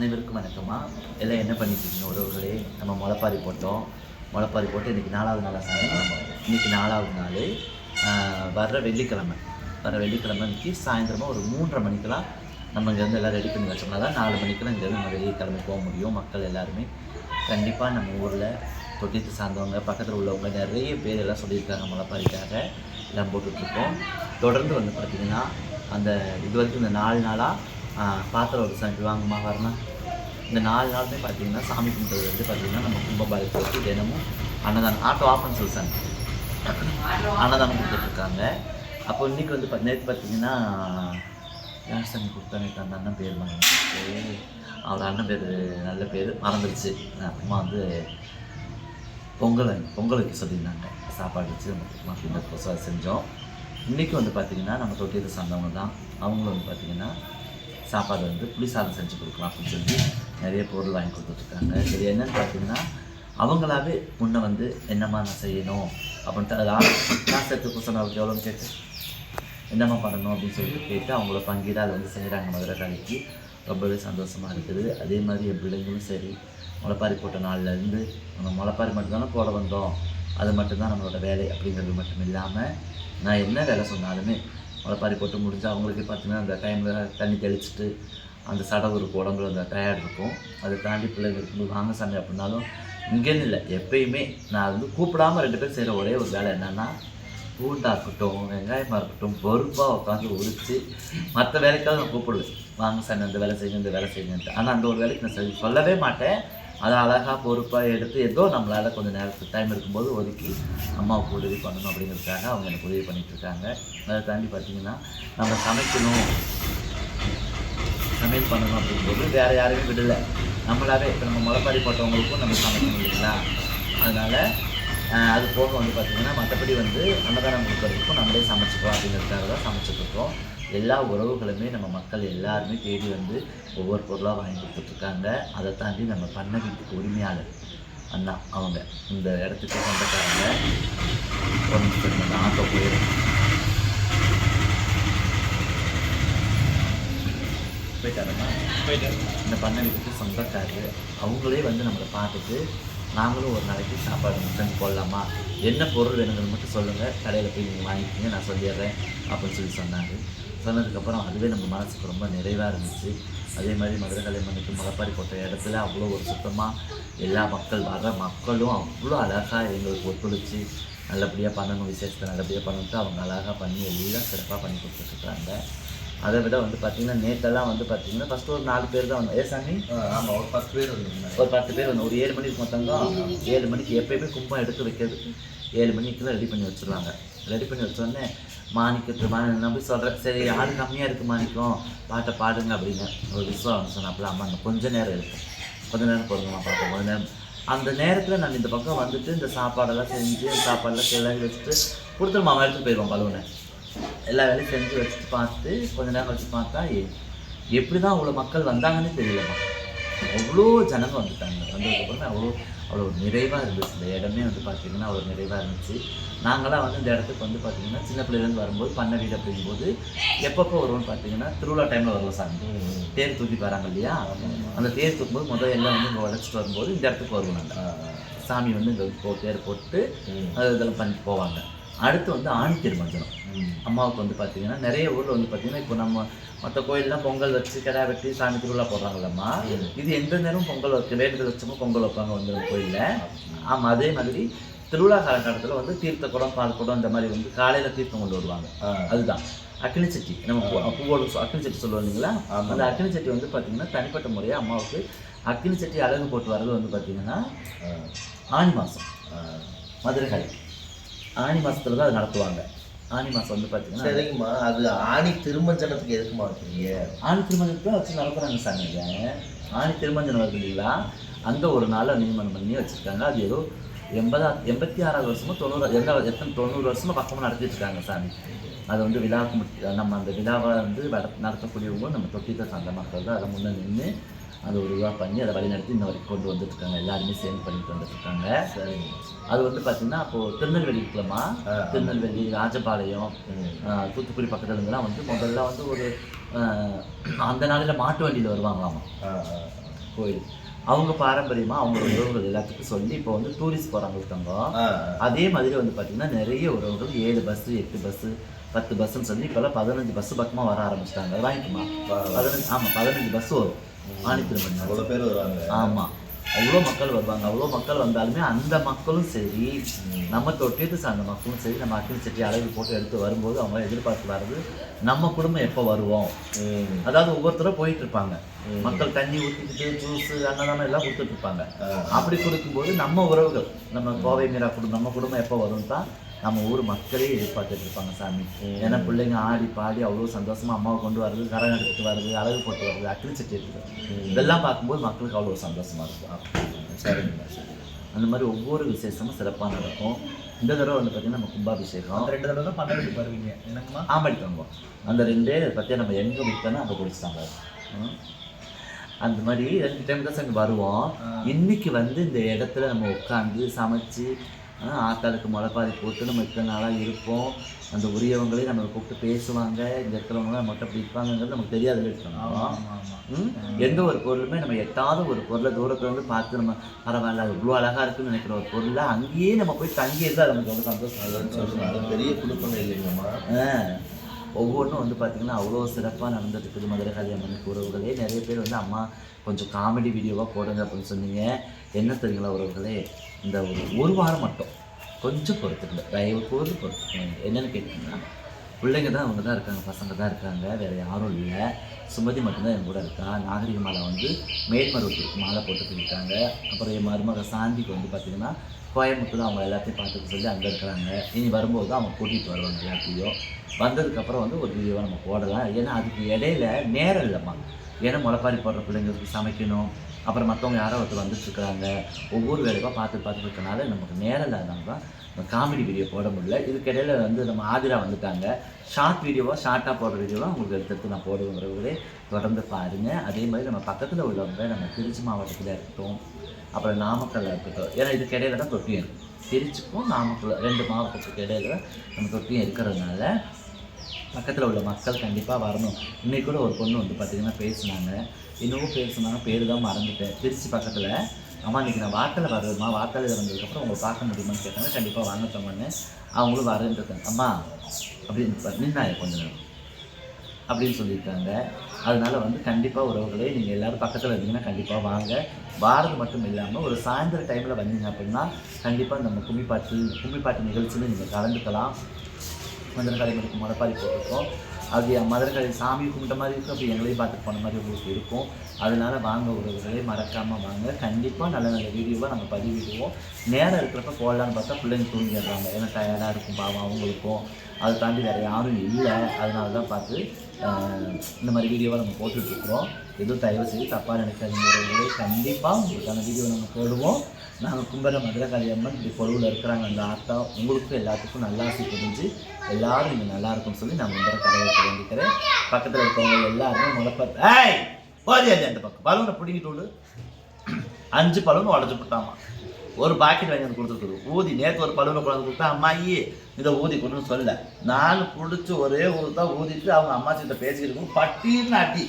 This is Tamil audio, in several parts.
அனைவருக்கும் வணக்கமா எல்லாம் என்ன பண்ணிட்டு உறவுகளே நம்ம முளைப்பாரி போட்டோம். முளைப்பாரி போட்டு இன்றைக்கி நாலாவது நாளாக சாயந்தரம் இன்றைக்கி நாலாவது நாள். வர்ற வெள்ளிக்கிழமை. வர வெள்ளிக்கிழமை அன்னைக்கு சாயந்தரமாக ஒரு மூன்றரை மணிக்கெல்லாம் நம்ம இங்கேருந்து எல்லாம் ரெடி பண்ணி வச்சோம்னா தான் நாலு மணிக்கெல்லாம் இங்கேருந்து நம்ம வெள்ளிக்கிழமை போக முடியும். மக்கள் எல்லாருமே. கண்டிப்பாக நம்ம ஊரில் தொட்டித்து சார்ந்தவங்க பக்கத்தில் உள்ளவங்க நிறைய பேர் எல்லாம் சொல்லியிருக்காங்க முளைப்பாரிக்காக. எல்லாம் போட்டுட்ருக்கோம் தொடர்ந்து வந்து பார்த்திங்கன்னா அந்த இது வரைக்கும் இந்த நாலு நாளாக பாத்திரம் ஒரு சாமி வாங்கம்மா வரணும் இந்த நாலு நாளுமே பார்த்தீங்கன்னா சாமி கும்பிட்றது வந்து பார்த்தீங்கன்னா நம்ம கும்பபாலத்தை வச்சு தினமும் அன்னதானம் ஆட்டோ ஆஃபன் சொல்லி சாமி அன்னதானம் கொடுத்துட்ருக்காங்க அப்போ இன்னைக்கு வந்து பார்த்து நேற்று பார்த்தீங்கன்னா யார் சாமி கொடுத்தா நேற்று அந்த அண்ணன் பேர் மறந்துச்சு. அவர் அண்ணன் பேர் நல்ல பேர் மறந்துடுச்சு அப்புறமா வந்து பொங்கல் வாங்கி- பொங்கல் வைக்க சொல்லியிருந்தாங்க. சாப்பாடு வச்சு நம்ம அப்படின்ற செஞ்சோம். இன்றைக்கி வந்து பார்த்திங்கன்னா நம்ம தொட்டியது சார்ந்தவங்க தான். அவங்களும் வந்து பார்த்திங்கன்னா சாப்பாடு வந்து புளி சாதம் செஞ்சு கொடுக்கலாம் அப்படின்னு சொல்லி நிறைய பொருள் வாங்கி கொடுத்துட்ருக்காங்க. இது என்னன்னு பார்த்தீங்கன்னா அவங்களாவே முன்ன வந்து என்னம்மா நான் செய்யணும் அப்படின்ட்டு அது காசு எடுத்து கொடுத்தா அவருக்கு எவ்வளோன்னு கேட்டு என்னம்மா பண்ணணும் அப்படின்னு சொல்லி கேட்டு அவங்கள பங்கீட அதை வந்து செய்கிறாங்க மதுரை கலைக்கு ரொம்பவே சந்தோஷமாக இருக்குது. அதே மாதிரி என் பிள்ளைங்களும் சரி முளைப்பாரி போட்ட நாள்லேருந்து நம்ம முளைப்பாரி மட்டும்தானே போட வந்தோம். அது மட்டும்தான் நம்மளோட வேலை அப்படிங்கிறது மட்டும் இல்லாமல் நான் என்ன வேலை சொன்னாலுமே முளைப்பாரி போட்டு முடிஞ்சு அவங்களுக்கு பார்த்தீங்கன்னா அந்த டைமில் தண்ணி தெளிச்சுட்டு அந்த சடவு இருக்கும் உடம்புல அந்த டயர்ட் இருக்கும். அதை தாண்டி பிள்ளைங்க இருக்கும்போது வாங்க சாமி அப்படின்னாலும் இங்கேன்னு இல்லை எப்பயுமே நான் வந்து கூப்பிடாம ரெண்டு பேரும் செய்கிற ஒரே ஒரு வேலை என்னென்னா பூண்டாக இருக்கட்டும் வெங்காயமாக இருக்கட்டும் பொறுப்பாக உட்காந்து உரித்து மற்ற வேலைக்காக நான் கூப்பிடுவேன். வாங்க சார் இந்த வேலை செய்யுங்க இந்த வேலை செய்யுங்கன்ட்டு. ஆனால் அந்த ஒரு வேலைக்கு நான் சரி சொல்லவே மாட்டேன். அதை அழகாக பொறுப்பாக எடுத்து ஏதோ நம்மளால் கொஞ்சம் நேரத்துக்கு டைம் இருக்கும்போது ஒதுக்கி அம்மாவுக்கு உதவி பண்ணணும் அப்படிங்கிறதுக்காக அவங்க எனக்கு உதவி பண்ணிகிட்ருக்காங்க அதை தாண்டி பார்த்தீங்கன்னா நம்ம சமைக்கணும். சமையல் பண்ணணும் அப்படிங்கும்போது வேறு யாரையும் விடலை. நம்மளாவே இப்போ நம்ம முளைப்பாரி போட்டவங்களுக்கும் நம்ம சமைக்கணும் இல்லைங்களா? அதனால் அது போக வந்து பார்த்திங்கன்னா மற்றபடி வந்து அன்னதானம் கொடுக்குறதுக்கும் நம்மளே சமைச்சிக்கிறோம் அப்படிங்கிறதுக்காக தான் சமைச்சிட்ருக்கோம் எல்லா உறவுகளுமே நம்ம மக்கள் எல்லாருமே தேடி வந்து ஒவ்வொரு பொருளாக வாங்கி கொடுத்துட்ருக்காங்க. அதை தாண்டி நம்ம பண்ண வீட்டுக்கு உரிமையாளர் அண்ணா அவங்க. இந்த இடத்துக்கு சொந்தக்காரங்க. ஒரு நிமிஷம் நான் ஆட்டோ போயிடும். போயிட்டாருமா? போயிட்டு இந்த பண்ண வீட்டுக்கு சொந்தக்காரரு. அவங்களே வந்து நம்மளை பார்த்துட்டு நாங்களும் ஒரு நாளைக்கு சாப்பாடு மட்டும் போடலாமா? என்ன பொருள் வேணுங்கிறது மட்டும் சொல்லுங்கள் கடையில் போய் நீங்கள் வாங்கிக்கிங்க நான் சொல்லிடுறேன். அப்படின்னு சொல்லி சொன்னாங்க சொன்னதுக்கப்புறம் அதுவே நம்ம மனசுக்கு ரொம்ப நிறைவாக இருந்துச்சு. அதே மாதிரி மதுரை கலைமணிக்கு முளைப்பாரி போட்ட இடத்துல அவ்வளோ ஒரு சுத்தமாக எல்லா மக்கள் வர்ற மக்களும் அவ்வளோ அழகாக எங்களுக்கு ஒத்துழைச்சி நல்லபடியாக பண்ணணும் விசேஷத்தை நல்லபடியாக பண்ணணுன்ட்டு அவங்க அழகாக பண்ணி எல்லாம் சிறப்பாக பண்ணி கொடுத்துட்ருக்காங்க. அதை விட வந்து பார்த்தீங்கன்னா நேற்றெல்லாம் வந்து பார்த்தீங்கன்னா ஃபஸ்ட்டு ஒரு நாலு பேர் தான் வந்தோம். ஏ சாமி? ஆமாம் ஒரு பத்து பேர் ஒரு பத்து பேர் வந்து ஒரு ஏழு மணிக்கு மொத்தங்க ஏழு மணிக்கு எப்பயுமே கும்பம் எடுத்து வைக்கிறது. ஏழு மணிக்கெல்லாம் ரெடி பண்ணி வச்சுருவாங்க. ரெடி பண்ணி வச்சோடனே மாணிக்கத்து மா நம்பி சொல்கிறேன் சரி யாரும் கம்மியாக இருக்குது மாணிக்கம்? பாட்டை பாடுங்க அப்படின்னு ஒரு விஷயம் சொன்னாப்புல அம்மா இன்னும் கொஞ்ச நேரம் இருக்கும் கொஞ்ச நேரம் போடுங்கம்மா பார்ப்போம் கொஞ்ச நேரம் அந்த நேரத்தில் நான் இந்த பக்கம் வந்துட்டு இந்த சாப்பாடெல்லாம் செஞ்சு சாப்பாடெல்லாம் கிளறி வச்சுட்டு கொடுத்துருமா மாமா எடுத்து போயிடுவோம் பலூனை. எல்லா வேலையும் செஞ்சு வச்சுட்டு பார்த்து கொஞ்ச நேரம் வச்சு பார்த்தா எப்படி தான் அவ்வளோ மக்கள் வந்தாங்கன்னு தெரியலம்மா. அவ்வளோ ஜனங்க வந்துட்டாங்க. வந்ததுக்கப்புறம் அவ்வளோ அவ்வளோ நிறைவாக இருந்துச்சு. இந்த இடமே வந்து பார்த்திங்கன்னா அவ்வளோ நிறைவாக இருந்துச்சு. நாங்களாம் வந்து இந்த இடத்துக்கு வந்து பார்த்திங்கன்னா சின்ன பிள்ளைலேருந்து வரும்போது பண்ண வீடு அப்படிங்கும்போது எப்பப்போ வருவோம்னு பார்த்தீங்கன்னா திருவிழா டைமில் வருவோம் சாமி. தேர் தூக்கிட்டு வராங்க இல்லையா? அந்த தேர் தூக்கும்போது முதல் எல்லாம் வந்து இங்கே உழைச்சிட்டு வரும்போது இந்த இடத்துக்கு வருவோம் நாங்கள் சாமி வந்து இங்கே போ தேர் போட்டு அது இதெல்லாம் பண்ணிட்டு போவாங்க. அடுத்து வந்து ஆணி திருமஞ்சனம். அம்மாவுக்கு வந்து பார்த்தீங்கன்னா நிறைய ஊரில் வந்து பார்த்தீங்கன்னா இப்போ நம்ம மற்ற கோயிலெலாம் பொங்கல் வச்சு கிடா வெட்டி சாமி திருவிழா போடுறாங்கல்லம்மா. இது எந்த நேரம் பொங்கல் வைக்க வேண்டுதல் வச்சோமோ பொங்கல் வைப்பாங்க வந்து கோயிலில். ஆமாம் அதே மாதிரி திருவிழா காலகட்டத்தில் வந்து தீர்த்த குடம் பால் குடம் இந்த மாதிரி வந்து காலையில் தீர்த்தம் கொண்டு வருவாங்க. அதுதான். அக்னி சட்டி நம்ம பூவோடு அக்னி சட்டி சொல்லுவோம் இல்லைங்களா. அந்த அக்னி சட்டி வந்து பார்த்தீங்கன்னா தனிப்பட்ட முறையாக அம்மாவுக்கு அக்னி சட்டி அழகு போட்டு வர்றது வந்து பார்த்தீங்கன்னா ஆனி மாதம் மதுரை காளி ஆனி மாசத்துல தான் அது நடத்துவாங்க. ஆனி மாதம் வந்து பார்த்தீங்கன்னா சரிங்கம்மா அது ஆணி திருமஞ்சனத்துக்கு எதுக்குமா வைக்கிறீங்க? ஆணி திருமணத்தை வச்சு நடத்துகிறாங்க சார் நீங்கள் ஆணி திருமஞ்சனம் வருது இல்லைங்களா? அந்த ஒரு நாளை நியமனம் பண்ணி வச்சுருக்காங்க. அது ஏதோ எண்பதா எண்பத்தி ஆறாவது வருஷமோ தொண்ணூறு எந்த எத்தனை தொண்ணூறு வருஷமோ பக்கமாக நடத்திட்டு இருக்காங்க சாமி. அது வந்து விழாவுக்கு நம்ம அந்த விழாவை வந்து நடத்தக்கூடியவங்க நம்ம தொட்டித்த சார்ந்த மக்கள் தான். அதை முன்னே நின்று அதை ஒரு இதுவாக பண்ணி அதை வழி நடத்தி இன்ன வரைக்கும் கொண்டு வந்துட்டு இருக்காங்க எல்லாருமே சேர்ந்து பண்ணிட்டு வந்துட்டு இருக்காங்க சரிங்க. அது வந்து பார்த்தீங்கன்னா அப்போது திருநெல்வேலி இருக்குல்லம்மா ஆ. திருநெல்வேலி ராஜபாளையம் தூத்துக்குடி பக்கத்துல இருந்தெல்லாம் வந்து முதல்ல வந்து ஒரு அந்த நாளில் மாட்டு வண்டியில் வருவாங்களாமா? கோயில். அவங்க பாரம்பரியமாக அவங்க உறவுகள் எல்லாத்துக்கும் சொல்லி இப்போ வந்து டூரிஸ்ட் போகிறாங்க ஆ, அதே மாதிரி வந்து பார்த்திங்கன்னா நிறைய உறவுகள் ஏழு பஸ்ஸு எட்டு பஸ்ஸு பத்து பஸ்ஸுன்னு சொல்லி இப்போல்லாம் பதினஞ்சு பஸ்ஸு பக்கமாக வர ஆரம்பிச்சிட்டாங்க. வாங்கிக்குமா. பதினஞ்சு ஆமாம் பதினஞ்சு பஸ்ஸு வரும். ஆணி திருமணம் அவ்வளோ பேர் வருவாங்க. ஆமாம் அவ்வளோ மக்கள் வருவாங்க. அவ்வளோ மக்கள் வந்தாலுமே அந்த மக்களும் சரி நம்ம தொட்டியத்தை சார்ந்த மக்களும் சரி நம்ம அக்கினி சட்டி அளவு போட்டு எடுத்து வரும்போது அவங்க எதிர்பார்த்து வர்றது நம்ம குடும்பம் எப்போ வருவோம். அதாவது ஒவ்வொருத்தரும் போயிட்டு இருப்பாங்க. மக்கள் தண்ணி ஊற்றிக்கிட்டு ஜூஸ் அன்னதானம் எல்லாம் கொடுத்துட்டு இருப்பாங்க. அப்படி கொடுக்கும்போது நம்ம உறவுகள் நம்ம கோவை மீரா குடும்பம் நம்ம குடும்பம் எப்போ வரும் தான் நம்ம ஊர் மக்களே எதிர்பார்த்துட்டு இருப்பாங்க சாமி ஏன்னா பிள்ளைங்க ஆடி பாடி அவ்வளோ கரகம் அம்மாவை கொண்டு வர்றது கரம் எடுத்துட்டு வர்றது அழகு போட்டு வர்றது அக்கினி சட்டி எடுத்துட்டு இதெல்லாம் பார்க்கும்போது மக்களுக்கு அவ்வளோ சந்தோஷமா இருக்கும். சரிங்கம்மா சரி அந்த மாதிரி ஒவ்வொரு விசேஷமும் சிறப்பாக நடக்கும். இந்த தடவை வந்து பார்த்தீங்கன்னா நம்ம கும்பாபிஷேகம். அந்த ரெண்டு தடவை தான் பன்னெண்டு வருவீங்க என்னங்கம்மா? ஆம்படி தங்கம் அந்த ரெண்டே பற்றியா நம்ம எங்கே விட்டோன்னா அங்கே குடிச்சிட்டாங்க. அந்த மாதிரி ரெண்டு டைம் தான் சார் வருவோம். இன்னைக்கு வந்து இந்த இடத்துல நம்ம உட்காந்து சமைச்சு ஆத்தாளுக்கு முளைப்பாரி போட்டு நம்ம இத்தனை நாளாக இருப்போம். அந்த உரியவங்களே நம்ம கூப்பிட்டு பேசுவாங்க. இங்கே இருக்கிறவங்களாம் நம்மகிட்ட பிடிப்பாங்கங்கிறது நமக்கு தெரியாத இருக்கணும்? எந்த ஒரு பொருளுமே நம்ம எட்டாத ஒரு பொருளை தூரத்துல வந்து பார்த்து நம்ம பரவாயில்ல அது இவ்வளோ அழகா இருக்குன்னு நினைக்கிற ஒரு பொருளை அங்கேயே நம்ம போய் தங்கி இருந்தால் அது நமக்கு ரொம்ப சந்தோஷம் அது பெரிய குடுப்பம் இல்லைங்கம்மா. ஒவ்வொன்றும் வந்து பார்த்திங்கன்னா அவ்வளோ சிறப்பாக நடந்துட்டு இருக்குது மதுரை கல்யாணம் உறவுகளே. நிறைய பேர் வந்து அம்மா கொஞ்சம் காமெடி வீடியோவாக போடுங்க அப்படின்னு சொன்னீங்க. என்ன தெரியுங்களா உறவுகளே? இந்த ஒரு ஒரு வாரம் மட்டும் கொஞ்சம் பொறுத்துக்கல தயவு கூர்ந்து பொறுத்துக்கணும் என்னென்னு கேட்டிங்கன்னா பிள்ளைங்க தான் அவங்க தான் இருக்காங்க பசங்க தான் இருக்காங்க வேறு யாரும் இல்லை. சுமதி மட்டும்தான் என் கூட இருக்கா? நாகரிக மாலை வந்து மேல்மருவத்துக்கு மாலை போட்டுட்டு இருக்காங்க அப்புறம் என் மருமக சாந்திக்கு வந்து பார்த்திங்கன்னா கோயம்புத்தூர் அவங்க எல்லாத்தையும் பார்த்துக்க சொல்லி அங்கே இருக்கிறாங்க. இனி வரும்போது அவங்க கூட்டிகிட்டு வருவாங்க எல்லாத்தையும். வந்ததுக்கப்புறம் வந்து ஒரு வீடியோவை நம்ம போடலாம். ஏன்னா அதுக்கு இடையில நேரம் இல்லைம்மா. ஏன்னா முளைப்பாரி போடுற பிள்ளைங்களுக்கு சமைக்கணும். அப்புறம் மற்றவங்க யாரோ ஒருத்தர் வந்துட்டுருக்குறாங்க. ஒவ்வொரு வேலையாக பார்த்து பார்த்து இருக்கனால நமக்கு நேரம் இல்லாதனால தான் நம்ம காமெடி வீடியோ போட முடியல. இதுக்கிடையில் வந்து நம்ம ஆதிரா வந்துட்டாங்க. ஷார்ட் வீடியோவாக ஷார்ட்டாக போடுற வீடியோவாக உங்களுக்கு எடுத்து நான் போடுங்கிறவங்களே தொடர்ந்து பாருங்கள் அதே மாதிரி நம்ம பக்கத்தில் உள்ளவங்க நம்ம திருச்சி மாவட்டத்தில் இருக்கட்டும் அப்புறம் நாமக்கல்ல இருக்கட்டும். ஏன்னா இதுக்கிடையில தான் தொட்டியம் திருச்சிக்கும் நாமக்கல் ரெண்டு மாவட்டத்துக்கு இடையில நம்ம தொட்டியம் இருக்கிறதுனால பக்கத்தில் உள்ள மக்கள் கண்டிப்பாக வரணும். இன்றைக்கி கூட ஒரு பொண்ணு வந்து பார்த்தீங்கன்னா பேசுனாங்க. இன்னமும் பேர் சொன்னாங்க பேர் தான் மறந்துட்டேன். திருச்சி பக்கத்தில். அம்மா இன்னைக்கு நான் வார்த்தையில் வருதுமா வார்த்தையில் வந்ததுக்கப்புறம் உங்களை பார்க்க முடியுமான்னு கேட்டாங்க. கண்டிப்பாக வாங்க தம்மன்னு அவங்களும் வரேன்ருக்காங்க. அம்மா அப்படின்னு நின்னாய கொஞ்ச நேரம். அப்படின்னு சொல்லியிருக்காங்க. அதனால் வந்து கண்டிப்பாக உறவுகளே நீங்கள் எல்லாரும் பக்கத்தில் இருந்தீங்கன்னா கண்டிப்பாக வாங்க. வாரது மட்டும் இல்லாமல் ஒரு சாயந்தர டைமில் வந்தீங்க அப்படின்னா கண்டிப்பாக நம்ம கும்மிப்பாட்டு கும்மிப்பாட்டு நிகழ்ச்சியில் நீங்கள் கலந்துக்கலாம். மதுரை கலைஞருக்கு முளைப்பாரி போட்டிருக்கோம். அது என் கலை சாமி கும்பிட்ட மாதிரி இருக்கும். அப்படி எங்களையும் பார்த்து போன மாதிரி உங்களுக்கு இருக்கும். அதனால வாங்க உறவுகளே மறக்காமல் வாங்க. கண்டிப்பாக நல்ல நல்ல வீடியோவாக நம்ம பதிவிடுவோம். நேரம் இருக்கிறப்ப போடலான்னு பார்த்தா பிள்ளைங்க தூங்கிடுறாங்க. ஏன்னா டயர்டாக இருக்கும் பாவம் அவங்களுக்கும். அதை தாண்டி வேறு யாரும் இல்லை. அதனால தான் பார்த்து இந்த மாதிரி வீடியோவை நம்ம போட்டுட்ருக்குறோம் எதுவும் தயவு செய்து தப்பாக நினைக்காதீங்க உறவுகளே. கண்டிப்பாக உங்களுக்கான வீடியோ நம்ம போடுவோம். நாங்கள் கும்பர மதுரகாளி அம்மன் இப்படி பொருளில் இருக்கிறாங்க. அந்த ஆத்தா உங்களுக்கும் எல்லாத்துக்கும் நல்லா ஆசை தெரிஞ்சு எல்லாரும் இங்கே நல்லா இருக்கும்னு சொல்லி நான் கும்பர கடவுளுக்கு வேண்டிக்கிறேன் பக்கத்தில் இருக்கவங்க எல்லாருமே முளைப்பாத்து ஏய் போதியாது அந்த பக்கம். பலூனை பிடிங்கிட்டு அஞ்சு பலூன் உடச்சி போட்டாமா ஒரு பாக்கெட் வாங்கி வந்து கொடுத்துருக்குது ஊதி நேற்று ஒரு பலூனை கொண்டு கொடுத்தா அம்மாயி இதை ஊதி கொடுன்னு சொல்ல நான் பிடிச்சி ஒரே ஊர் தான் ஊதிட்டு அவங்க அம்மா கிட்ட பேசிக்கிட்டு இருக்கும். பட்டின்னு அடி.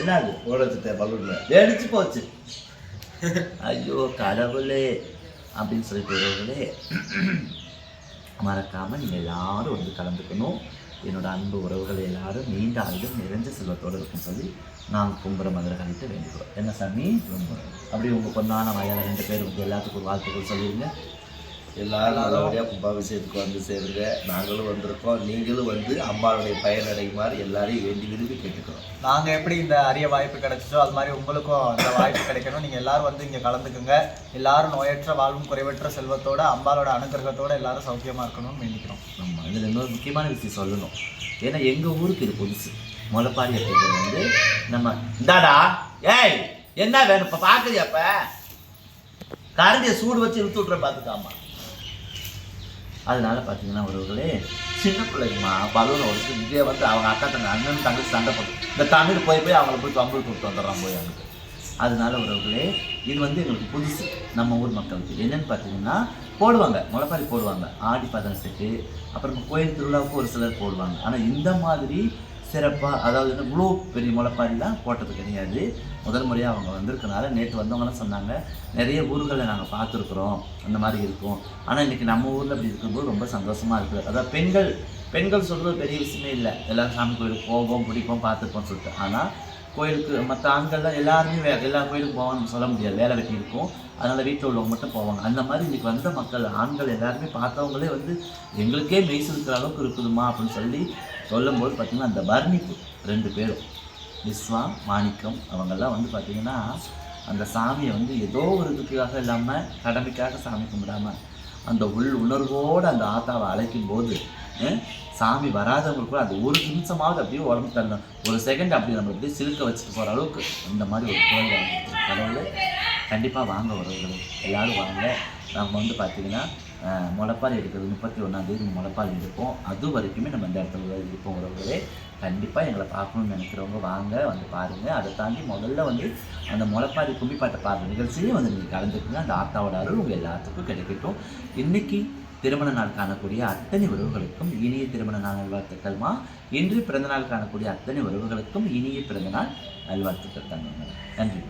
என்ன அது ஓடச்சிட்டேன் பலூனில். வெடிச்சு போச்சு. ஐயோ கடவுளே அப்படின்னு சொல்லிட்டு உறவுகளே மறக்காமல் நீங்கள் எல்லாரும் வந்து கலந்துக்கணும். என்னோட அன்பு உறவுகள் எல்லாரும் நீண்ட ஆயுதம் நிறைஞ்ச செல்வத்தோடு இருக்குன்னு சொல்லி நான் கும்புற மதுரை கணித்து வேண்டிக்கிறோம். என்ன சாமி? அப்படி உங்கள் பொண்ணான வயல ரெண்டு பேர் உங்கள் எல்லாத்துக்கும் வாழ்த்துக்கள் சொல்லிடுங்க. எல்லாரும் நல்லபடியாக கும்பாபிஷேகத்துக்கு வந்து சேருங்க. நாங்களும் வந்திருக்கோம். நீங்களும் வந்து அம்மாவுடைய பயனடையுமாறு எல்லாரையும் வேண்டி விரும்பி கேட்டுக்கிறோம். நாங்க எப்படி இந்த அரிய வாய்ப்பு கிடைச்சோ அது மாதிரி உங்களுக்கும் இந்த வாய்ப்பு கிடைக்கணும். நீங்க எல்லாரும் வந்து இங்க கலந்துக்குங்க. எல்லாரும் நோயற்ற வாழ்வும் குறைவற்ற செல்வத்தோட அம்பாலோட அனுகிரகத்தோட எல்லாரும் சௌக்கியமா இருக்கணும்னு வேண்டிக்கிறோம். ஆமாம் இதில் இன்னொரு முக்கியமான விஷயம் சொல்லணும். ஏன்னா எங்கள் ஊருக்கு இது புதுசு. முளைப்பாரி அப்படிங்கிறது வந்து நம்ம இந்தாடா. ஏய் என்ன வேணும்? இப்போ பார்க்குறியா அப்போ கரண்டியை சூடு வச்சு இழுத்து விட்ற பார்த்துக்காமா அதனால பார்த்தீங்கன்னா ஒருவர்களே சின்ன பிள்ளைங்கம்மா பலூனை உடச்சு இங்கே வந்து அவங்க அக்கா தங்க அண்ணன் தங்கச்சி சண்டை போட்டு இந்த தமிழ் போய் போய் அவங்கள போய் கம்பல் கொடுத்து வந்துடுறான் போய் அவங்களுக்கு அதனால உறவுகளே இது வந்து எங்களுக்கு புதுசு நம்ம ஊர் மக்களுக்கு. என்னென்னு பார்த்தீங்கன்னா போடுவாங்க முளைப்பாரி போடுவாங்க. ஆடி பதினெட்டுக்கு அப்புறம் கோயில் திருவிழாவுக்கு ஒரு சிலர் போடுவாங்க. ஆனால் இந்த மாதிரி சிறப்பாக அதாவது வந்து இவ்வளோ பெரிய முளைப்பாரிலாம் போட்டது கிடையாது. முதல் முறையாக அவங்க வந்திருக்கனால நேற்று வந்தவங்களாம் சொன்னாங்க நிறைய ஊர்களில் நாங்கள் பார்த்துருக்குறோம். அந்த மாதிரி இருக்கும். ஆனால் இன்றைக்கி நம்ம ஊரில் அப்படி இருக்கும்போது ரொம்ப சந்தோஷமாக இருக்குது. அதாவது பெண்கள் பெண்கள் சொல்கிறது பெரிய விஷயமே இல்லை. எல்லாரும் சாமி கோயிலுக்கு போவோம் பிடிப்போம் பார்த்துருப்போம்னு சொல்லிட்டு. ஆனால் கோயிலுக்கு மற்ற ஆண்கள்லாம் எல்லாருமே வே எல்லா கோயிலுக்கும் போவான்னு சொல்ல முடியாது. வேலை வெட்டி இருக்கும். அதனால் வீட்டில் உள்ளவங்க மட்டும் போவாங்க. அந்த மாதிரி இன்றைக்கி வந்த மக்கள் ஆண்கள் எல்லாருமே பார்த்தவங்களே வந்து எங்களுக்கே மெய்சிருக்கிற அளவுக்கு இருக்குதுமா? அப்படின்னு சொல்லி சொல்லும்போது பார்த்திங்கன்னா அந்த வர்ணிப்பு ரெண்டு பேரும். விஸ்வா மாணிக்கம் அவங்கெல்லாம் வந்து பார்த்திங்கன்னா அந்த சாமியை வந்து ஏதோ ஒரு இதுக்காக இல்லாமல் கடமைக்காக சாமி கும்பிடாம அந்த உள் உணர்வோடு அந்த ஆத்தாவை அழைக்கும் போது சாமி வராதவங்களுக்கு கூட அது ஒரு நிமிஷமாவது அப்படியே உடம்பு தள்ளணும். ஒரு செகண்ட் அப்படி நம்ம அப்படியே சிலுக்க வச்சுட்டு போகிற அளவுக்கு இந்த மாதிரி ஒரு கோயில் வாங்கிட்டு கடவுள் கண்டிப்பாக வாங்க உறவுகளே எல்லோரும் வாங்க. நம்ம வந்து பார்த்திங்கன்னா முளைப்பால் எடுக்கிறது முப்பத்தி ஒன்றாந்தேதி முளைப்பால் எடுப்போம். அது வரைக்குமே நம்ம இந்த இடத்துல இருப்போம் உறவுகளே. கண்டிப்பாக எங்களை பார்க்கணும்னு நினைக்கிறவங்க வாங்க வந்து பாருங்கள் அதை தாண்டி முதல்ல வந்து அந்த முளைப்பாரி கும்பிப்பாட்டை பாடுற நிகழ்ச்சியிலே வந்து நீங்கள் கலந்துக்குங்க. அந்த ஆத்தாவோட அருள் உங்கள் எல்லாத்துக்கும் கிடைக்கட்டும். இன்னைக்கு திருமண நாள் காணக்கூடிய அத்தனை உறவுகளுக்கும் இனிய திருமண நாள் நல்வாழ்த்துக்கள்மா இன்று பிறந்தநாள் காணக்கூடிய அத்தனை உறவுகளுக்கும் இனிய பிறந்தநாள் நல்வாழ்த்துக்கள் தங்க நன்றி.